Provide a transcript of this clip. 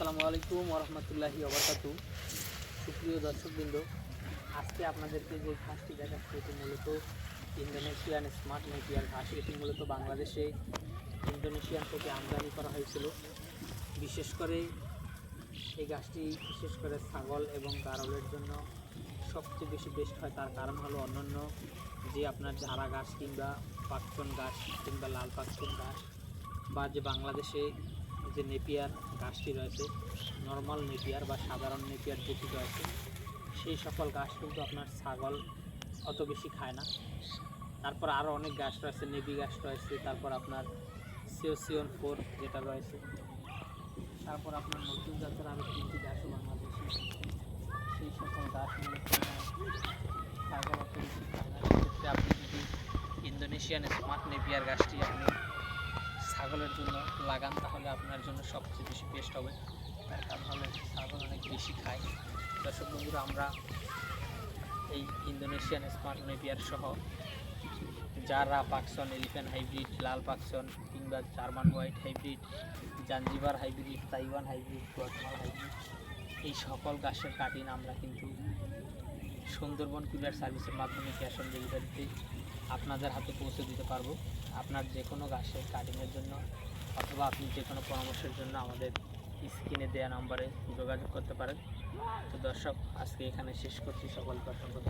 আসসালামু আলাইকুম ওরহমতুল্লাহি ওবরকাতু সুপ্রিয় দর্শকবৃন্দ, আজকে আপনাদেরকে যে ঘাসটি দেখাচ্ছি, এটি মূলত ইন্দোনেশিয়ান স্মার্ট নেপিয়ার ঘাস। এটি মূলত বাংলাদেশে ইন্দোনেশিয়ান থেকে আমদানি করা হয়েছিল। বিশেষ করে এই গাছটি বিশেষ করে ছাগল এবং গারলের জন্য সবচেয়ে বেশি বেস্ট হয়। তার কারণ হলো অন্যান্য যে আপনার ঝাড়া গাছ কিংবা পাকচন গাছ কিংবা লাল পাকচন গাছ বা যে বাংলাদেশে যে নেপিয়ার গাছটি রয়েছে নর্মাল নেপিয়ার বা সাধারণ নেপিয়ার যেটি রয়েছে সেই সকল গাছ কিন্তু আপনার ছাগল অত বেশি খায় না। তারপর আরও অনেক গাছ রয়েছে নেবি গাছ রয়েছে, তারপর আপনার সিওসিয়ন ফোর যেটা রয়েছে। তারপর আপনার নতুন জাতের আরও তিনটি গাছও বাংলাদেশে সেই সকল গাছ ছাগল অত বেশি খায় না। সেক্ষেত্রে আপনি যদি ইন্দোনেশিয়ান স্মার্ট নেপিয়ার গাছটি আপনি ছাগলের জন্য লাগান, তাহলে আপনার জন্য সবচেয়ে বেশি বেস্ট হবে। তার কারণ হলো ছাগল অনেক বেশি খায়। দর্শক বন্ধুরা, আমরা এই ইন্দোনেশিয়ান স্মার্ট নেপিয়ার সহ জারা পাকসন, এলিফ্যান্ট হাইব্রিড, লাল পাকসন কিংবা German white hybrid, Zanzibar hybrid, Taiwan hybrid Guatemala hybrid, এই সকল গাছের কাটিং আমরা কিন্তু সুন্দরবন কুরিয়ার সার্ভিসের মাধ্যমে ক্যাশ অন ডেলিভারিতে আপনাদের হাতে পৌঁছে দিতে পারব। আপনার যে কোনো গাছের কাটিংয়ের জন্য অথবা আপনি যে কোনো পরামর্শের জন্য আমাদের স্ক্রিনে দেওয়া নম্বরে যোগাযোগ করতে পারেন। তো দর্শক, আজকে এখানে শেষ করছি। সকল ধন্যবাদ।